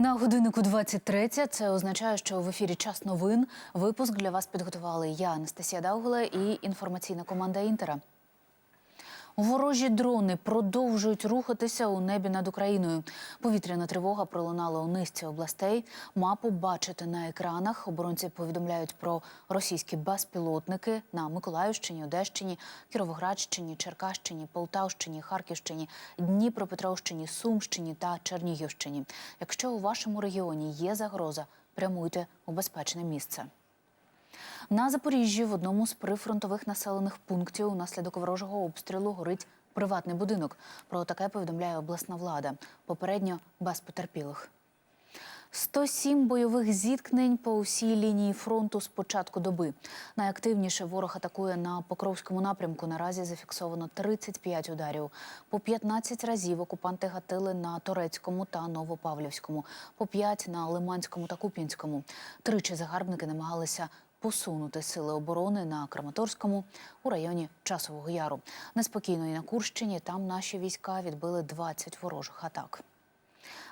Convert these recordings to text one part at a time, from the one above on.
На годиннику 23 це означає, що в ефірі час новин. Випуск для вас підготували я, Анастасія Даугла і інформаційна команда Інтера. Ворожі дрони продовжують рухатися у небі над Україною. Повітряна тривога пролунала у низці областей. Мапу бачите на екранах. Оборонці повідомляють про російські безпілотники на Миколаївщині, Одещині, Кіровоградщині, Черкащині, Полтавщині, Харківщині, Дніпропетровщині, Сумщині та Чернігівщині. Якщо у вашому регіоні є загроза, прямуйте у безпечне місце. На Запоріжжі в одному з прифронтових населених пунктів унаслідок ворожого обстрілу горить приватний будинок. Про таке повідомляє обласна влада. Попередньо без потерпілих. 107 бойових зіткнень по усій лінії фронту з початку доби. Найактивніше ворог атакує на Покровському напрямку. Наразі зафіксовано 35 ударів. По 15 разів окупанти гатили на Торецькому та Новопавлівському, по 5 на Лиманському та Куп'янському. Тричі загарбники намагалися посунути сили оборони на Краматорському у районі Часового Яру. Неспокійно і на Курщині. Там наші війська відбили 20 ворожих атак.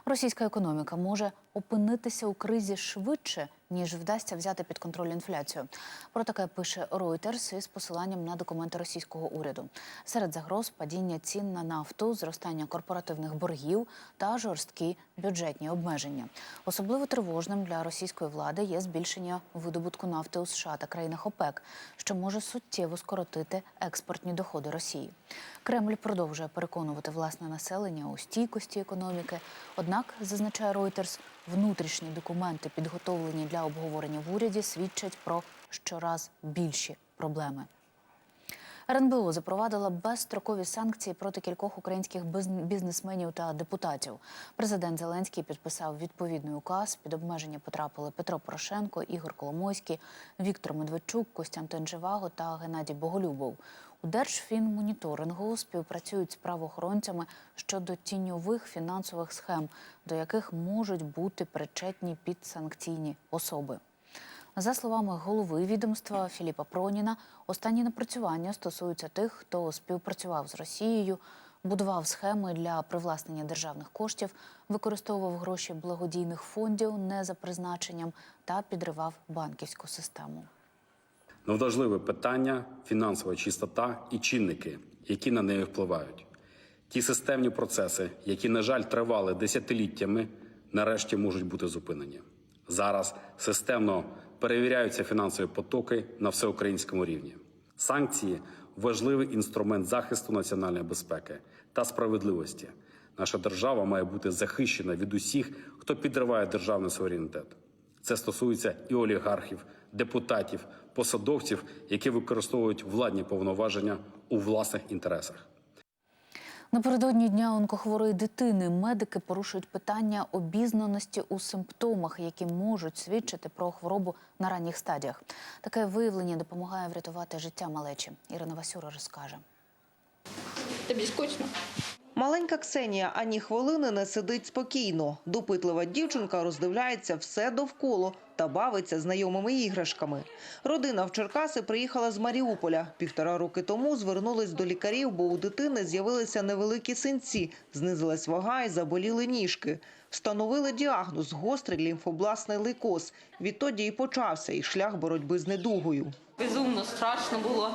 Російська економіка може опинитися у кризі швидше, ніж вдасться взяти під контроль інфляцію. Про таке пише Reuters із посиланням на документи російського уряду. Серед загроз падіння цін на нафту, зростання корпоративних боргів та жорсткі бюджетні обмеження. Особливо тривожним для російської влади є збільшення видобутку нафти у США та країнах ОПЕК, що може суттєво скоротити експортні доходи Росії. Кремль продовжує переконувати власне населення у стійкості економіки. Однак, зазначає Reuters, внутрішні документи, підготовлені для обговорення в уряді, свідчать про щораз більші проблеми. РНБО запровадила безстрокові санкції проти кількох українських бізнесменів та депутатів. Президент Зеленський підписав відповідний указ. Під обмеження потрапили Петро Порошенко, Ігор Коломойський, Віктор Медведчук, Костянтин Живаго та Геннадій Боголюбов. У Держфінмоніторингу співпрацюють з правоохоронцями щодо тіньових фінансових схем, до яких можуть бути причетні підсанкційні особи. За словами голови відомства Філіпа Проніна, останні напрацювання стосуються тих, хто співпрацював з Росією, будував схеми для привласнення державних коштів, використовував гроші благодійних фондів не за призначенням та підривав банківську систему. Надважливе питання фінансова чистота і чинники, які на неї впливають. Ті системні процеси, які, на жаль, тривали десятиліттями, нарешті можуть бути зупинені. Зараз системно перевіряються фінансові потоки на всеукраїнському рівні. Санкції важливий інструмент захисту національної безпеки та справедливості. Наша держава має бути захищена від усіх, хто підриває державний суверенітет. Це стосується і олігархів, депутатів, посадовців, які використовують владні повноваження у власних інтересах. Напередодні дня онкохворої дитини медики порушують питання обізнаності у симптомах, які можуть свідчити про хворобу на ранніх стадіях. Таке виявлення допомагає врятувати життя малечі. Ірина Васюра розкаже. Тобі скучно? Маленька Ксенія ані хвилини не сидить спокійно. Допитлива дівчинка роздивляється все довкола та бавиться знайомими іграшками. Родина в Черкаси приїхала з Маріуполя. Півтора роки тому звернулись до лікарів, бо у дитини з'явилися невеликі синці, знизилась вага і заболіли ніжки. Встановили діагноз – гострий лімфобластний лейкоз. Відтоді і почався їх шлях боротьби з недугою. Безумно страшно було.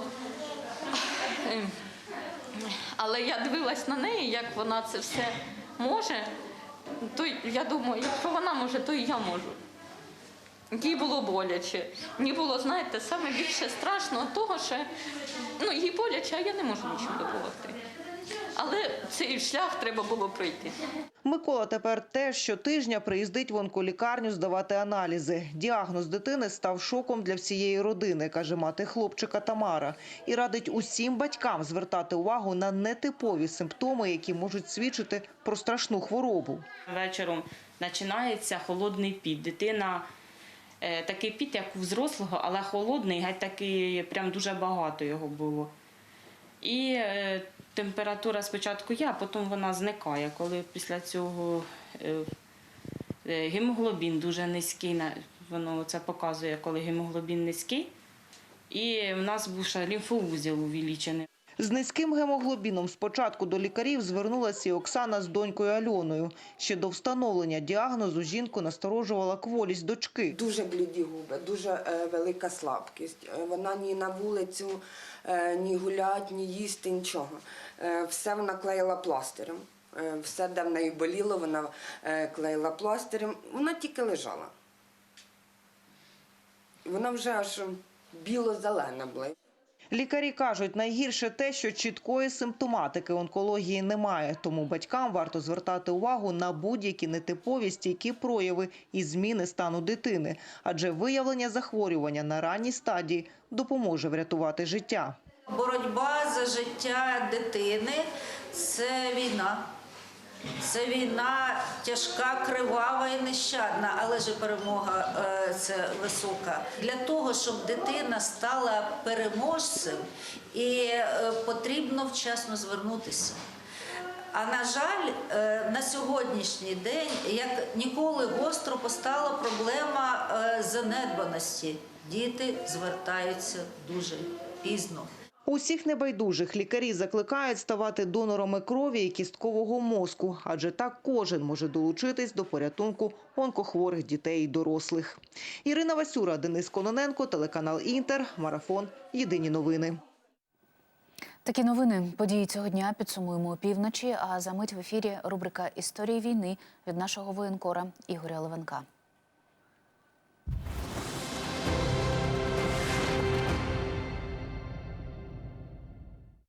Але я дивилась на неї, як вона це все може. То я думаю, якщо вона може, то і я можу. Їй було боляче. Мені було, знаєте, саме більше страшно того, що ну, їй боляче, а я не можу нічим допомогти. Але цей шлях треба було пройти. Микола тепер теж щотижня приїздить в онколікарню здавати аналізи. Діагноз дитини став шоком для всієї родини, каже мати хлопчика Тамара. І радить усім батькам звертати увагу на нетипові симптоми, які можуть свідчити про страшну хворобу. Вечором починається холодний піт. Дитина такий піт, як у взрослого, але холодний, геть такий, прям дуже багато його було. І е, температура спочатку є, а потім вона зникає, коли після цього е, е, гемоглобін дуже низький. Воно це показує, коли гемоглобін низький. І в нас був ще лімфоузіл увеличений. З низьким гемоглобіном спочатку до лікарів звернулася і Оксана з донькою Альоною. Ще до встановлення діагнозу жінку насторожувала кволість дочки. Дуже бліді губи, дуже е, велика слабкість. Е, Вона ні на вулицю, е, ні гулять, ні їсти, нічого. Все вона клеїла пластирем. Все, де в неї боліло, вона клеїла пластирем. Вона тільки лежала. Вона вже аж біло-зелена була. Лікарі кажуть, найгірше те, що чіткої симптоматики онкології немає, тому батькам варто звертати увагу на будь-які нетипові стійкі прояви і зміни стану дитини, адже виявлення захворювання на ранній стадії допоможе врятувати життя. Боротьба за життя дитини це війна. Це війна тяжка, кривава і нещадна, але ж перемога е, це висока. Для того, щоб дитина стала переможцем, і е, потрібно вчасно звернутися. А на жаль, е, на сьогоднішній день, як ніколи гостро постала проблема занедбаності. Діти звертаються дуже пізно. Усіх небайдужих лікарі закликають ставати донорами крові і кісткового мозку, адже так кожен може долучитись до порятунку онкохворих дітей і дорослих. Ірина Васюра, Денис Кононенко, телеканал Інтер, Марафон. Єдині новини. Такі новини події цього дня підсумуємо опівночі. А за мить в ефірі рубрика Історії війни від нашого воєнкора Ігоря Левенка.